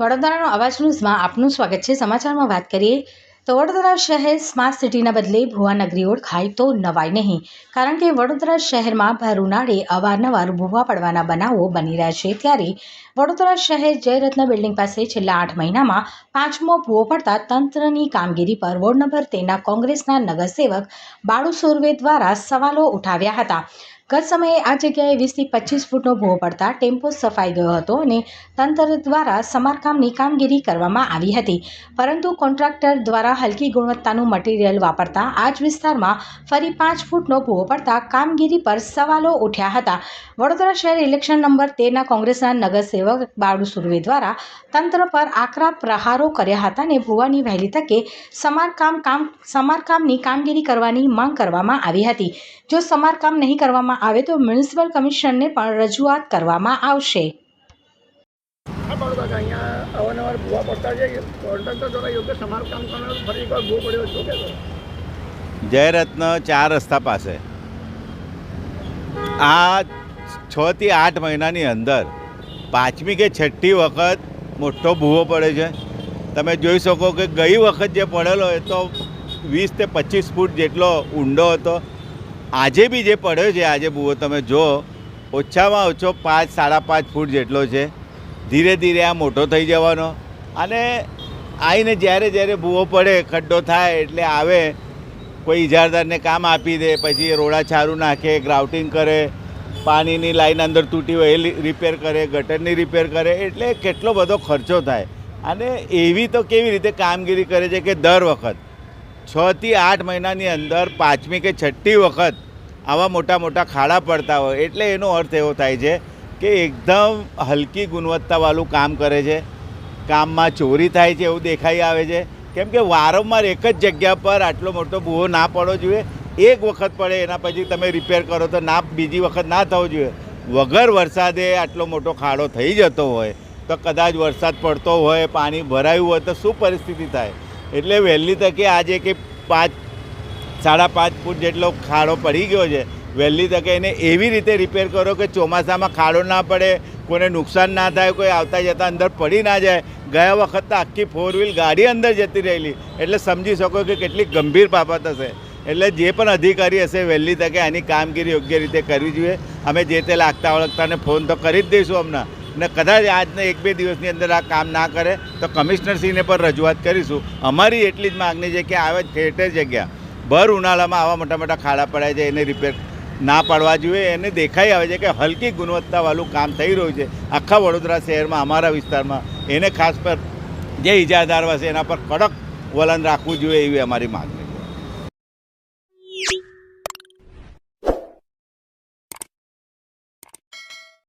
વડોદરાનો અવાજ ન્યૂઝમાં આપનું સ્વાગત છે. સમાચારમાં વાત કરીએ તો વડોદરા શહેર સ્માર્ટ સિટીના બદલે ભુવાનગરી ઓળખાય તો નવાય નહીં. કારણ કે વડોદરા શહેરમાં ભર ઉનાળે અવારનવાર ભૂવા પડવાના બનાવો બની રહ્યા છે. ત્યારે વડોદરા શહેર જયરત્ન બિલ્ડિંગ પાસે છેલ્લા આઠ મહિનામાં પાંચમો ભૂવો પડતા તંત્રની કામગીરી પર વોર્ડ નંબર તેના કોંગ્રેસના નગરસેવક બાળુ સુરવે દ્વારા સવાલો ઉઠાવ્યા હતા. ગત સમયે આ જગ્યાએ વીસથી પચીસ ફૂટનો ભૂવો પડતા ટેમ્પો સફાઈ ગયો હતો અને તંત્ર દ્વારા સમારકામની કામગીરી કરવામાં આવી હતી. પરંતુ કોન્ટ્રાક્ટર દ્વારા હલકી ગુણવત્તાનું મટીરીયલ વાપરતા આ જ વિસ્તારમાં ફરી પાંચ ફૂટનો ભૂવો પડતા કામગીરી પર સવાલો ઉઠ્યા હતા. વડોદરા શહેર ઇલેક્શન નંબર તેરના કોંગ્રેસના નગરસેવક બાળુ સુરવે દ્વારા તંત્ર પર આકરા પ્રહારો કર્યા હતા અને ભૂવાની વહેલી તકે સમારકામ કામ, સમારકામની કામગીરી કરવાની માંગ કરવામાં આવી હતી. જો સમારકામ નહીં કરવામાં આવે તો મ્યુનિસિપલ કમિશનરને પણ રજૂઆત કરવામાં આવશે. અહીંયા અવારનવાર ભૂવા પડતા છે. કોન્ટ્રાક્ટર દ્વારા યોગ્ય સમારકામ કરવાનું ફરી એકવાર ભૂવો પડ્યો શું કહેશો? જયરત્ન ચાર રસ્તા પાસે. આ છથી આઠ મહિનાની અંદર પાંચમી કે છઠ્ઠી વખત મોટો ભૂવો પડે છે. તમે જોઈ શકો કે ગઈ વખત જે પડેલો એ તો વીસ તે પચીસ ફૂટ જેટલો ઊંડો હતો. આજે બી જે પડ્યો છે, આજે ભૂવો તમે જુઓ ઓછામાં ઓછો પાંચ, સાડા પાંચ ફૂટ જેટલો છે. ધીરે ધીરે આ મોટો થઈ જવાનો. અને આવીને જ્યારે જ્યારે ભૂવો પડે, ખડ્ડો થાય એટલે આવે, કોઈ ઇજારદારને કામ આપી દે, પછી રોડા છારું નાખે ગ્રાઉટિંગ કરે, પાણીની લાઈન અંદર તૂટી હોય, એ રિપેર કરે, ગટરની રિપેર કરે, એટલે કેટલો બધો ખર્ચો થાય. અને એવી તો કેવી રીતે કામગીરી કરે છે કે દર વખત છથી આઠ મહિનાની અંદર પાંચમી કે છઠ્ઠી વખત આવા મોટા મોટા ખાડા પડતા હોય, એટલે એનો અર્થ એવો થાય છે કે એકદમ હલકી ગુણવત્તાવાળું કામ કરે છે. કામમાં ચોરી થાય છે એવું દેખાઈ આવે છે. કેમ કે વારંવાર એક જ જગ્યા પર આટલો મોટો ભૂવો ના પડવો જોઈએ. એક વખત પડે એના પછી તમે રિપેર કરો તો ના, બીજી વખત ના થવો જોઈએ. વગર વરસાદે આટલો મોટો ખાડો થઈ જતો હોય, તો કદાચ વરસાદ પડતો હોય, પાણી ભરાયું હોય, તો શું પરિસ્થિતિ થાય? એટલે વહેલી તકે આજે કે પાંચ, સાડા પાંચ ફૂટ જેટલો ખાડો પડી ગયો છે, વહેલી તકે એને એવી રીતે રિપેર કરો કે ચોમાસામાં ખાડો ના પડે, કોઈને નુકસાન ના થાય, કોઈ આવતા જતાં અંદર પડી ના જાય. ગયા વખત તો આખી ફોર વ્હીલ ગાડી અંદર જતી રહેલી. એટલે સમજી શકો કે કેટલી ગંભીર બાબત હશે. એટલે જે પણ અધિકારી હશે વહેલી તકે આની કામગીરી યોગ્ય રીતે કરવી જોઈએ. અમે જે તે લાગતા ઓળખતાને ફોન તો કરી જ દઈશું હમણાં. ને કદાચ આજના એક બે દિવસની અંદર આ કામ ના કરે, તો કમિશનરશ્રીને પણ રજૂઆત કરીશું. અમારી એટલી જ માગણી છે કે આવે ઠેર જગ્યા, ભર ઉનાળામાં આવા મોટા મોટા ખાડા પડાય છે, એને રિપેર ના પાડવા જોઈએ, એને દેખાઈ આવે છે કે હલકી ગુણવત્તાવાળું કામ થઈ રહ્યું છે. આખા વડોદરા શહેરમાં, અમારા વિસ્તારમાં, એને ખાસ પર જે ઇજાદાર હશે એના પર કડક વલણ રાખવું જોઈએ એવી અમારી માગ